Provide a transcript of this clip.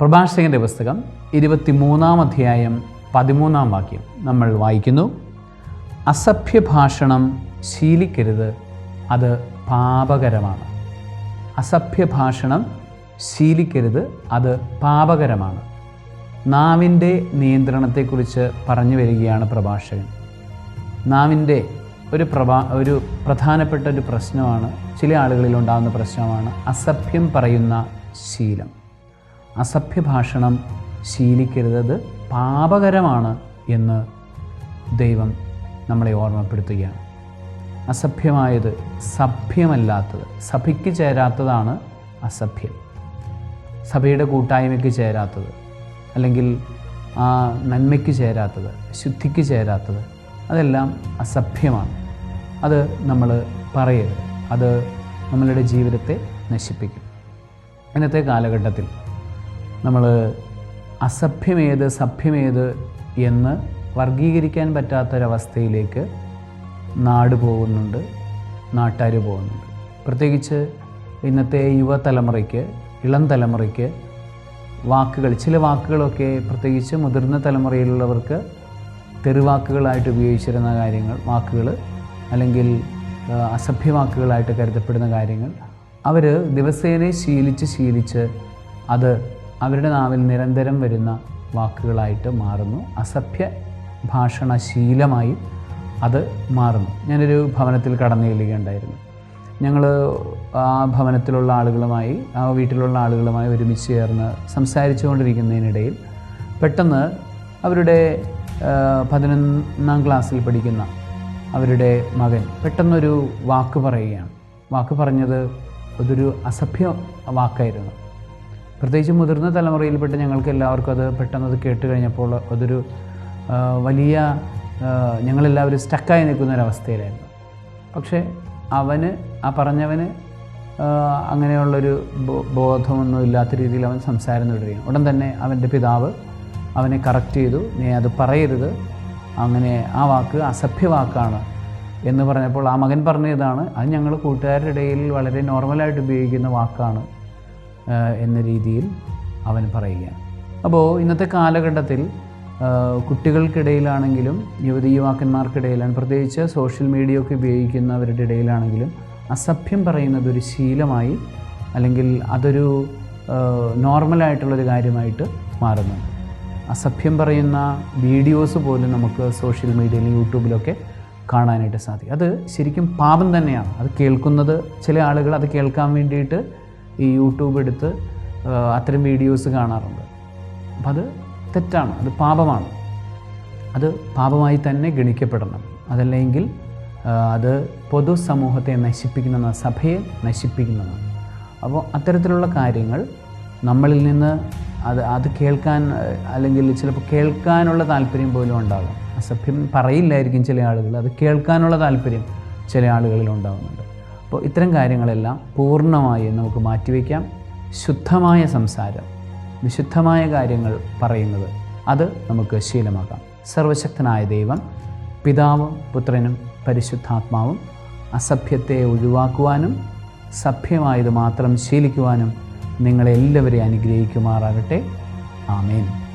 പ്രഭാഷകന്റെ പുസ്തകം ഇരുപത്തിമൂന്നാം അധ്യായം പതിമൂന്നാം വാക്യം നമ്മൾ വായിക്കുന്നു. അസഭ്യഭാഷണം ശീലിക്കരുത് അത് പാപകരമാണ്. അസഭ്യഭാഷണം ശീലിക്കരുത് അത് പാപകരമാണ്. നാവിന്റെ നിയന്ത്രണത്തെക്കുറിച്ച് പറഞ്ഞു വരികയാണ് പ്രഭാഷകൻ. നാവിന്റെ ഒരു പ്രഭാ ഒരു പ്രധാനപ്പെട്ട ഒരു പ്രശ്നമാണ് ചില ആളുകളിൽ ഉണ്ടാകുന്ന പ്രശ്നമാണ് അസഭ്യം പറയുന്ന ശീലം. അസഭ്യഭാഷണം ശീലിക്കരുത്. പാപകരമാണ് എന്ന് ദൈവം നമ്മളെ ഓർമ്മപ്പെടുത്തുകയാണ്. അസഭ്യമായത് സഭ്യമല്ലാത്തത് സഭയ്ക്ക് ചേരാത്തതാണ് അസഭ്യം. സഭയുടെ കൂട്ടായ്മയ്ക്ക് ചേരാത്തത് അല്ലെങ്കിൽ ആ നന്മയ്ക്ക് ചേരാത്തത് ശുദ്ധിക്ക് ചേരാത്തത് അതെല്ലാം അസഭ്യമാണ്. അത് നമ്മൾ പറയരുത്. അത് നമ്മളുടെ ജീവിതത്തെ നശിപ്പിക്കും. ഇന്നത്തെ കാലഘട്ടത്തിൽ നമ്മൾ അസഭ്യമേത് സഭ്യമേത് എന്ന് വർഗീകരിക്കാൻ പറ്റാത്തൊരവസ്ഥയിലേക്ക് നാട് പോകുന്നുണ്ട് നാട്ടുകാർ പോകുന്നുണ്ട്. പ്രത്യേകിച്ച് ഇന്നത്തെ യുവതലമുറയ്ക്ക് ഇളം തലമുറയ്ക്ക് വാക്കുകൾ ചില വാക്കുകളൊക്കെ പ്രത്യേകിച്ച് മുതിർന്ന തലമുറയിലുള്ളവർക്ക് തെറിവാക്കുകളായിട്ട് ഉപയോഗിച്ചിരുന്ന കാര്യങ്ങൾ വാക്കുകൾ അല്ലെങ്കിൽ അസഭ്യവാക്കുകളായിട്ട് കരുതപ്പെടുന്ന കാര്യങ്ങൾ അവർ ദിവസേന ശീലിച്ച് ശീലിച്ച് അത് അവരുടെ നാവിൽ നിരന്തരം വരുന്ന വാക്കുകളായിട്ട് മാറുന്നു. അസഭ്യ ഭാഷണശീലമായി അത് മാറുന്നു. ഞാനൊരു ഭവനത്തിൽ കടന്നു ചെല്ലുകയുണ്ടായിരുന്നു ഞങ്ങൾ ആ ഭവനത്തിലുള്ള ആളുകളുമായി ആ വീട്ടിലുള്ള ആളുകളുമായി ഒരുമിച്ച് ചേർന്ന് സംസാരിച്ചു കൊണ്ടിരിക്കുന്നതിനിടയിൽ പെട്ടെന്ന് അവരുടെ പതിനൊന്നാം ക്ലാസ്സിൽ പഠിക്കുന്ന അവരുടെ മകൻ പെട്ടെന്നൊരു വാക്ക് പറയുകയാണ്. വാക്ക് പറഞ്ഞത് അതൊരു അസഭ്യ വാക്കായിരുന്നു. പ്രത്യേകിച്ച് മുതിർന്ന തലമുറയിൽപ്പെട്ട് ഞങ്ങൾക്ക് എല്ലാവർക്കും അത് പെട്ടെന്ന് അത് കേട്ട് കഴിഞ്ഞപ്പോൾ അതൊരു വലിയ ഞങ്ങളെല്ലാവരും സ്റ്റക്കായി നിൽക്കുന്ന ഒരവസ്ഥയിലായിരുന്നു പക്ഷേ അവന് ആ പറഞ്ഞവന് അങ്ങനെയുള്ളൊരു ബോധമൊന്നും ഇല്ലാത്ത രീതിയിൽ അവൻ സംസാരം തുടരുകയാണ്. ഉടൻ തന്നെ അവന്റെ പിതാവ് അവനെ കറക്റ്റ് ചെയ്തു. നീ അത് പറയരുത്. അങ്ങനെ ആ വാക്ക് അസഭ്യവാക്കാണ് എന്ന് പറഞ്ഞപ്പോൾ ആ മകൻ പറഞ്ഞതാണ് അത് ഞങ്ങൾ കൂട്ടുകാരുടെ ഇടയിൽ വളരെ നോർമലായിട്ട് ഉപയോഗിക്കുന്ന വാക്കാണ്. എന്ന രീതിയിൽ അവൻ പറയുകയാണ്. അപ്പോൾ ഇന്നത്തെ കാലഘട്ടത്തിൽ കുട്ടികൾക്കിടയിലാണെങ്കിലും യുവതി യുവാക്കന്മാർക്കിടയിലാണ് പ്രത്യേകിച്ച് സോഷ്യൽ മീഡിയ ഒക്കെ ഉപയോഗിക്കുന്നവരുടെ ഇടയിലാണെങ്കിലും അസഭ്യം പറയുന്നത് ഒരു ശീലമായി അല്ലെങ്കിൽ അതൊരു നോർമലായിട്ടുള്ളൊരു കാര്യമായിട്ട് മാറുന്നുണ്ട് അസഭ്യം പറയുന്ന വീഡിയോസ് പോലും നമുക്ക് സോഷ്യൽ മീഡിയയിലും യൂട്യൂബിലൊക്കെ കാണാനായിട്ട് സാധിക്കും. അത് ശരിക്കും പാപം തന്നെയാണ്. അത് കേൾക്കുന്നത് ചില ആളുകൾ അത് കേൾക്കാൻ വേണ്ടിയിട്ട് ഈ യൂട്യൂബ് എടുത്ത് അത്തരം വീഡിയോസ് കാണാറുണ്ട്. അപ്പം അത് തെറ്റാണ് അത് പാപമാണ്. അത് പാപമായി തന്നെ ഗണിക്കപ്പെടണം. അതല്ലെങ്കിൽ അത് പൊതുസമൂഹത്തെ നശിപ്പിക്കുന്ന സഭയെ നശിപ്പിക്കുന്നതാണ്. അപ്പോൾ അത്തരത്തിലുള്ള കാര്യങ്ങൾ നമ്മളിൽ നിന്ന് അത് അത് കേൾക്കാൻ അല്ലെങ്കിൽ ചിലപ്പോൾ കേൾക്കാനുള്ള താല്പര്യം പോലും ഉണ്ടാകും. അസഭ്യം പറയില്ലായിരിക്കും ചില ആളുകൾ അത് കേൾക്കാനുള്ള താല്പര്യം ചില ആളുകളിൽ ഉണ്ടാകുന്നുണ്ട്. അപ്പോൾ ഇത്തരം കാര്യങ്ങളെല്ലാം പൂർണമായും നമുക്ക് മാറ്റിവെക്കാം ശുദ്ധമായ സംസാരം വിശുദ്ധമായ കാര്യങ്ങൾ പറയുന്നത് അത് നമുക്ക് ശീലമാക്കാം. സർവശക്തനായ ദൈവം പിതാവും പുത്രനും പരിശുദ്ധാത്മാവും അസഭ്യത്തെ ഒഴിവാക്കുവാനും സഭ്യമായത് മാത്രം ശീലിക്കുവാനും നിങ്ങളെല്ലാവരെയും അനുഗ്രഹിക്കുമാറാകട്ടെ. ആമേൻ.